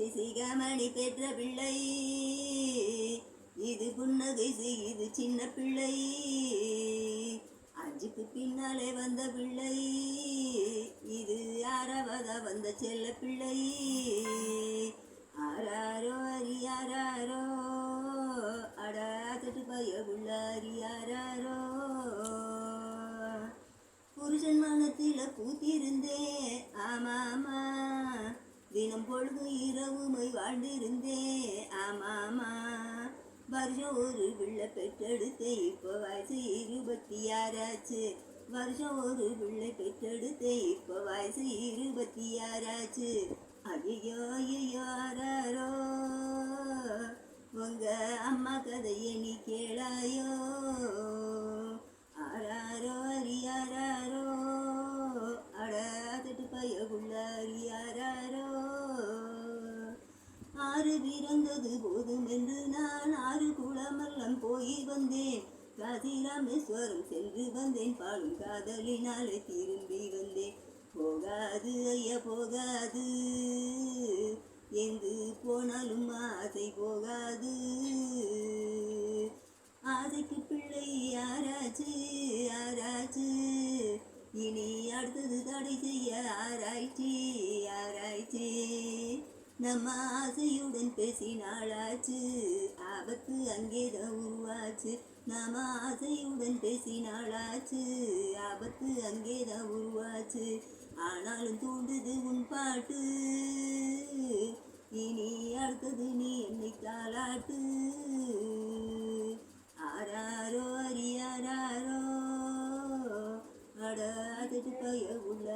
பிசிகமணி பெற்ற பிள்ளை. இது புன்னகை செய்து சின்ன பிள்ளை. அஞ்சுக்கு பின்னாலே வந்த பிள்ளை. இது ஆறாவதா வந்த செல்ல பிள்ளை. ஆராரோ அரியாரோ அடாத்தட்டு பய புள்ள அரியாரோ புருஷன் மனத்தில் பூத்திருந்தே. ஆமாமா தினம் பொழுது இரவுமை வாழ்ந்திருந்தேன் ஆமாமா. வருஷம் ஒரு பிள்ளை பெற்றெடுத்தேன் இப்போ வயசு இருபத்தி ஆறாச்சு. வருஷம் ஒரு பிள்ளை பெற்றெடுத்தேன் இப்போ வயசு இருபத்தி ஆறாச்சு. ஐயோ ஐயோ ஆறாரோ உங்க அம்மா கதையை நீ கேளாயோ. ஆறு பிறந்தது போதும் என்று நான் ஆறு குளமெல்லாம் போய் வந்தேன். காசி ராமேஸ்வரம் சென்று வந்தேன். பாடும் காதலினாலே திரும்பி வந்தேன். போகாது ஐயா போகாது. எங்கு போனாலும் ஆசை போகாது. ஆசைக்கு பிள்ளை யாராச்சு? யாராச்சு? இனி அடுத்தது தடை செய்ய ஆராய்ச்சி ஆராய்ச்சி. நம்ம ஆசையுடன் பேசினாளாச்சு. ஆபத்து அங்கேதான் உருவாச்சு. நாம ஆசையுடன் பேசினாளாச்சு. ஆபத்து அங்கேதான் உருவாச்சு. ஆனாலும் தூண்டுது உன் பாட்டு. இனி அடுத்தது நீ என்னை தாளாட்டு. ஆராரோ அரியாரோ அட அதுட்டு பய உள்ள